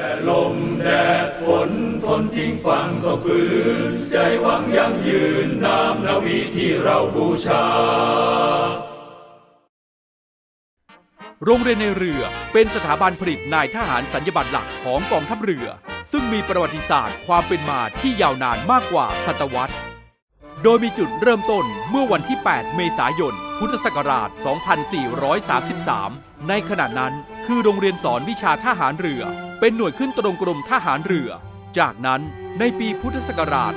และลมแดดฝนทนทิ้งฟังต้องฝืน ใจหวังยั่งยืนนามนาวีที่เราบูชา โรงเรียนในเรือเป็นสถาบันผลิตนายทหารสัญญบัตรหลักของกองทัพเรือ ซึ่งมีประวัติศาสตร์ความเป็นมาที่ยาวนานมากกว่าศตวรรษ โดยมีจุดเริ่มต้นเมื่อวันที่ 8 เมษายน พุทธศักราช 2433 ในขณะนั้น คือโรงเรียนสอนวิชาทหารเรือ เป็นหน่วยขึ้นตรงกรมทหารเรือ จากนั้นในปีพุทธศักราช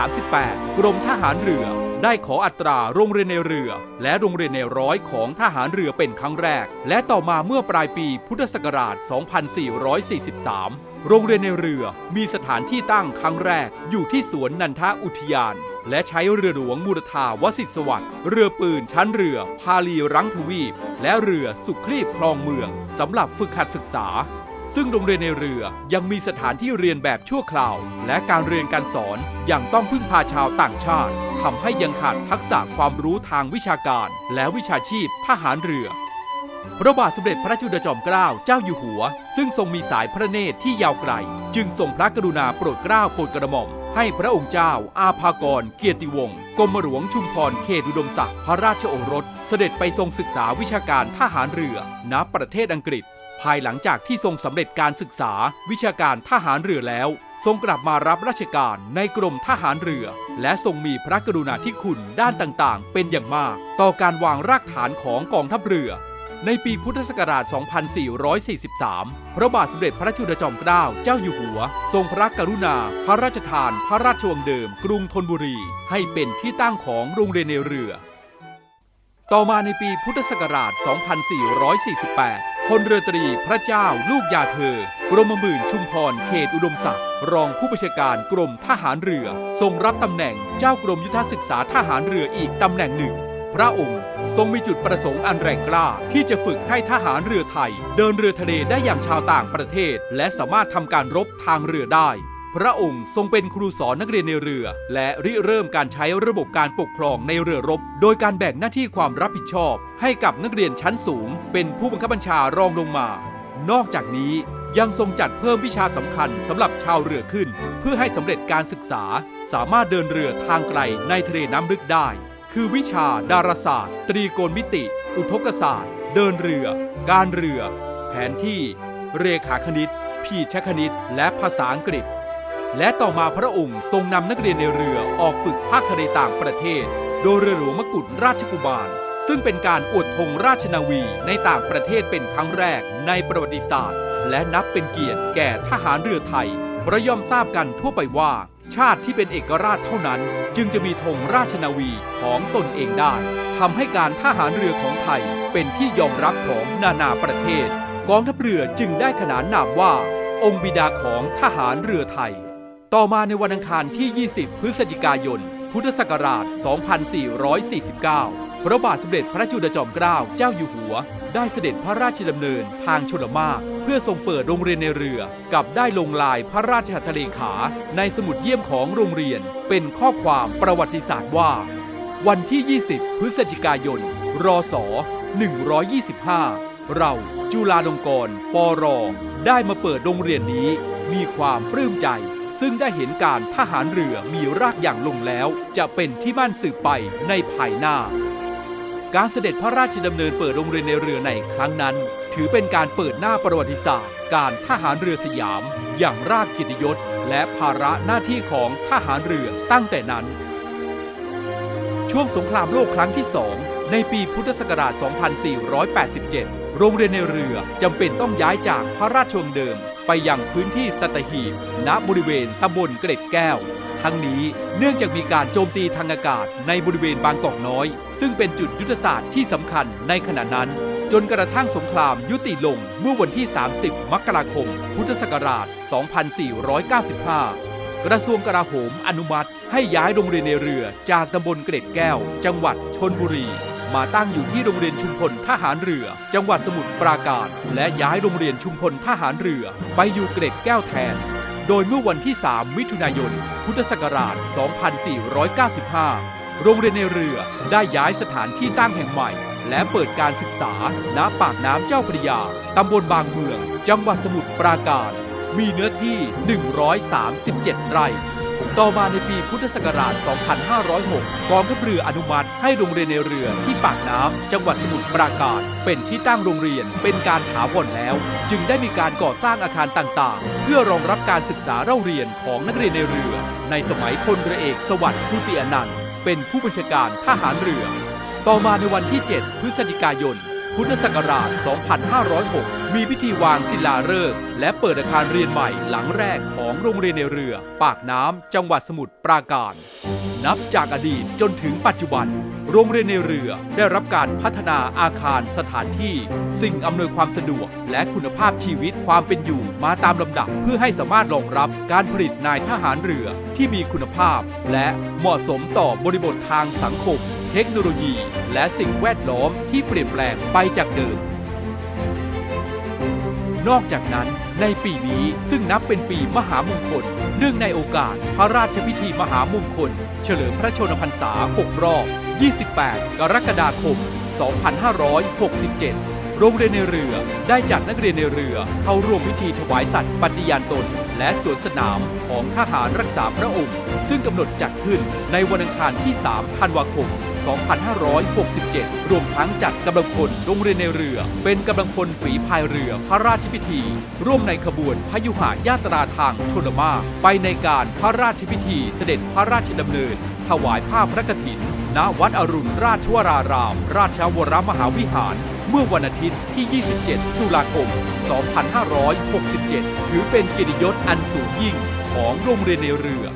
2438 กรมทหารเรือ ได้ขออัตราโรงเรียนในเรือ และโรงเรียนในร้อยของทหารเรือเป็นครั้งแรก และต่อมาเมื่อปลายปีพุทธศักราช 2443 โรงเรียนในเรือมีสถานที่ตั้งครั้งแรกอยู่ที่สวนนันทอุทยาน และใช้เรือหลวงมูรธาวสิทธิสวัสดิ์เรือปืนชั้นเรือ พาลีรังทวีป และเรือสุคลีบคลองเมืองสำหรับฝึกหัดศึกษา ซึ่งโรงเรียนในเรือยังมีสถานที่เรียนแบบชั่วคราว และการเรียนการสอนยังต้องพึ่งพาชาวต่างชาติทำให้ยังขาดทักษะความรู้ทางวิชาการ และวิชาชีพทหารเรือพระบาทสมเด็จพระจุลจอมเกล้าเจ้าอยู่หัว ซึ่งทรงมีสายพระเนตรที่ยาวไกล จึงทรงพระกรุณาโปรดเกล้าโปรดกระหม่อม ให้พระองค์เจ้าอาภากร เกียรติวงศ์กรมหลวงชุมพรเขตอุดมศักดิ์พระราชโอรส เสด็จไปทรงศึกษาวิชาการทหารเรือ ณประเทศอังกฤษ ภายหลังจากที่ทรงสำเร็จการศึกษาวิชาการทหารเรือแล้ว ทรงกลับมารับราชการในกรมทหารเรือ และทรงมีพระกรุณาธิคุณด้านต่างๆ เป็นอย่างมาก ต่อการวางรากฐานของกองทัพเรือ ในปีพุทธศักราช 2443 พระบาทสมเด็จพระจุลจอมเกล้าเจ้าอยู่หัว ทรงพระกรุณา พระราชทาน พระราชวังเดิม กรุงธนบุรี ให้เป็นที่ตั้งของโรงเรียนในเรือ ต่อมาในปีพุทธศักราช 2448 พลเรือตรีพระเจ้าลูกยาเธอกรมหมื่นชุมพรเขตอุดมศักดิ์รองผู้บัญชาการกรมทหารเรือ ทรงรับตำแหน่งเจ้ากรมยุทธศึกษาทหารเรืออีกตำแหน่งหนึ่ง พระองค์ ทรงมีจุดประสงค์อันแรงกล้า ที่จะฝึกให้ทหารเรือไทย เดินเรือทะเลได้อย่างชาวต่างประเทศ และสามารถทำการรบทางเรือได้ พระองค์ทรงเป็นครูสอนนักเรียนในเรือ และริเริ่มการใช้ระบบการปกครองในเรือรบ โดยการแบ่งหน้าที่ความรับผิดชอบ ให้กับนักเรียนชั้นสูง เป็นผู้บังคับบัญชารองลงมา นอกจากนี้ยังทรงจัดเพิ่มวิชาสำคัญสำหรับชาวเรือขึ้น เพื่อให้สำเร็จการศึกษา สามารถเดินเรือทางไกลในทะเลน้ำลึกได้ คือวิชาดาราศาสตร์ ตรีโกณมิติ อุทกศาสตร์ เดินเรือ การเรือ แผนที่ เรขาคณิต พีชคณิต และภาษาอังกฤษ และต่อมาพระองค์ทรงนำนักเรียนในเรือออกฝึกภาคทะเลต่างประเทศ โดยเรือหลวงมกุฎราชกุมาร ซึ่งเป็นการอวดธงราชนาวีในต่างประเทศเป็นครั้งแรกในประวัติศาสตร์ และนับเป็นเกียรติแก่ทหารเรือไทยเพราะย่อมทราบกันทั่วไปว่า ชาติที่เป็นเอกราชเท่านั้น จึงจะมีธงราชนาวีของตนเองได้ทำให้การทหารเรือของไทยเป็นที่ยอมรับของนานาประเทศ กองทัพเรือจึงได้ขนานนามว่า องค์บิดาของทหารเรือไทย ต่อมาในวันอังคารที่ 20 พฤศจิกายน พุทธศักราช 2449 พระบาทสมเด็จพระจุลจอมเกล้าเจ้าอยู่หัว ได้เสด็จพระราชดำเนินทางชลมารเพื่อทรงเปิดโรงเรียนในเรือ กับได้ลงลายพระราชหัตถเลขา ในสมุดเยี่ยมของโรงเรียน เป็นข้อความประวัติศาสตร์ว่า วันที่ 20 พฤศจิกายน รศ 125 เราจุฬาลงกรณ์ปร ได้มาเปิดโรงเรียนนี้ มีความปลื้มใจ ซึ่งได้เห็นการทหารเรือมีรากอย่างลงแล้ว จะเป็นที่มั่นสืบไปในภายหน้า การเสด็จพระราชดำเนินเปิดโรงเรียนในเรือในครั้งนั้น ถือเป็นการเปิดหน้าประวัติศาสตร์ การทหารเรือสยาม อย่างรากกิตยศ และภาระหน้าที่ของทหารเรือตั้งแต่นั้น ช่วงสงครามโลกครั้งที่สองในปีพุทธศักราช 2487 โรงเรียนในเรือจำเป็นต้องย้ายจากพระราชวังเดิม ไปยังพื้นที่สัตหีบณบริเวณตำบลเกร็ดแก้ว ทั้งนี้เนื่องจากมีการโจมตีทางอากาศในบริเวณบางกอกน้อย ซึ่งเป็นจุดยุทธศาสตร์ที่สำคัญในขณะนั้น จนกระทั่งสงครามยุติลงเมื่อวันที่ 30 มกราคม พุทธศักราช 2495 กระทรวงกลาโหมอนุมัติให้ย้ายโรงเรียนในเรือจากตำบลเกร็ดแก้ว จังหวัดชนบุรี มาตั้งอยู่ที่โรงเรียนชุมพลทหารเรือ จังหวัดสมุทรปราการ และย้ายโรงเรียนชุมพลทหารเรือ ไปอยู่เกร็ดแก้วแทน โดยเมื่อวันที่ 3 มิถุนายน พุทธศักราช 2495 โรงเรียนในเรือได้ย้ายสถานที่ตั้งแห่งใหม่ และเปิดการศึกษาณปากน้ำเจ้าพระยา ตำบลบางเมือง จังหวัดสมุทรปราการ มีเนื้อที่ 137 ไร่ ต่อมาในปีพุทธศักราช 2506 กองทัพเรืออนุมัติให้โรงเรียนในเรือที่ปากน้ำจังหวัดสมุทรปราการเป็นที่ตั้งโรงเรียนเป็นการถาวรแล้ว จึงได้มีการก่อสร้างอาคารต่างๆ เพื่อรองรับการศึกษาเล่าเรียนของนักเรียนในเรือ ในสมัยพลเรือเอกสวัสดิ์ภูติอนันต์เป็นผู้บัญชาการทหารเรือ ต่อมาในวันที่ 7 พฤศจิกายน พุทธศักราช 2506 มีพิธีวางศิลาฤกษ์และเปิดอาคารเรียนใหม่หลังแรกของโรงเรียนในเรือ ปากน้ำจังหวัดสมุทรปราการ นับจากอดีตจนถึงปัจจุบัน โรงเรียนในเรือได้รับการพัฒนาอาคารสถานที่ สิ่งอำนวยความสะดวก และคุณภาพชีวิตความเป็นอยู่มาตามลำดับเพื่อให้สามารถรองรับการผลิตนายทหารเรือที่มีคุณภาพ และเหมาะสมต่อบริบททางสังคม เทคโนโลยี และสิ่งแวดล้อมที่เปลี่ยนแปลงไปจากเดิม นอกจากนั้นในปีนี้ซึ่งนับเป็นปีมหามงคล เนื่องในโอกาสพระราชพิธีมหามงคล เฉลิมพระชนมพรรษา 6 รอบ 28 กรกฎาคม 2567 โรงเรียนในเรือได้จัดนักเรียนในเรือเข้าร่วมพิธีถวายสัตย์ปฏิญาณตน และสวนสนามของทหารรักษาพระองค์ ซึ่งกำหนดจัดขึ้นในวันอังคารที่ 3 ธันวาคม 2567 รวมทั้งจัดกำลังพลโรงเรียนในเรือ เป็นกำลังพลฝีพายเรือพระราชพิธี ร่วมในขบวนพยุหายาตราทางชนมาไปในการพระราชพิธีเสด็จพระราชดำเนิน ถวายผ้าพระกฐิน ณ วัดอรุณราชวราราม ราชวรมหาวิหารเมื่อวันอาทิตย์ที่ 27 ตุลาคม 2567 ถือเป็นเกียรติยศอันสูงยิ่งของโรงเรียนในเรือ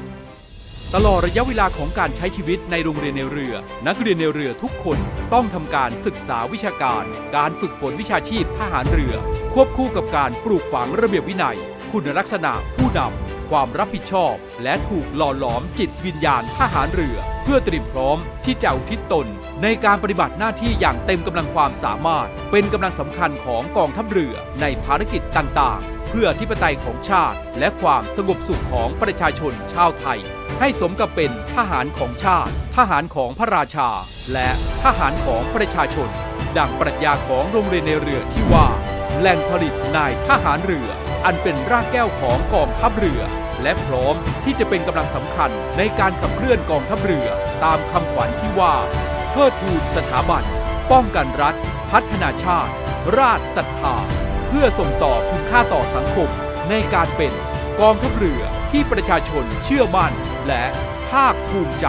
ตลอดระยะเวลาของการใช้ชีวิตในโรงเรียนในเรือ นักเรียนในเรือทุกคนต้องทำการศึกษาวิชาการ การฝึกฝนวิชาชีพทหารเรือ ควบคู่กับการปลูกฝังระเบียบวินัย คุณลักษณะผู้นำความรับผิดชอบ และถูกหล่อหลอมจิตวิญญาณทหารเรือ เพื่อเตรียมพร้อมที่จะอุทิศตน ในการปฏิบัติหน้าที่อย่างเต็มกำลังความสามารถ เป็นกำลังสำคัญของกองทัพเรือในภารกิจต่างๆ พื่อธิปไตยของชาติ และความสงบสุขของประชาชนชาวไทย ให้สมกับเป็นทหารของชาติ ทหารของพระราชา และทหารของประชาชน ดังปรัชญาของโรงเรียนในเรือที่ว่า แหล่งผลิตนายทหารเรือ อันเป็นรากแก้วของกองทัพเรือ และพร้อมที่จะเป็นกำลังสำคัญในการขับเคลื่อนกองทัพเรือ ตามคำขวัญที่ว่าเพื่อทูลสถาบัน ป้องกันรัฐ พัฒนาชาติ ราชศรัทธา พื่อส่งต่อคุณค่าต่อสังคมในการเป็นกองทัพเรือที่ประชาชนเชื่อมั่นและภาคภูมิใจ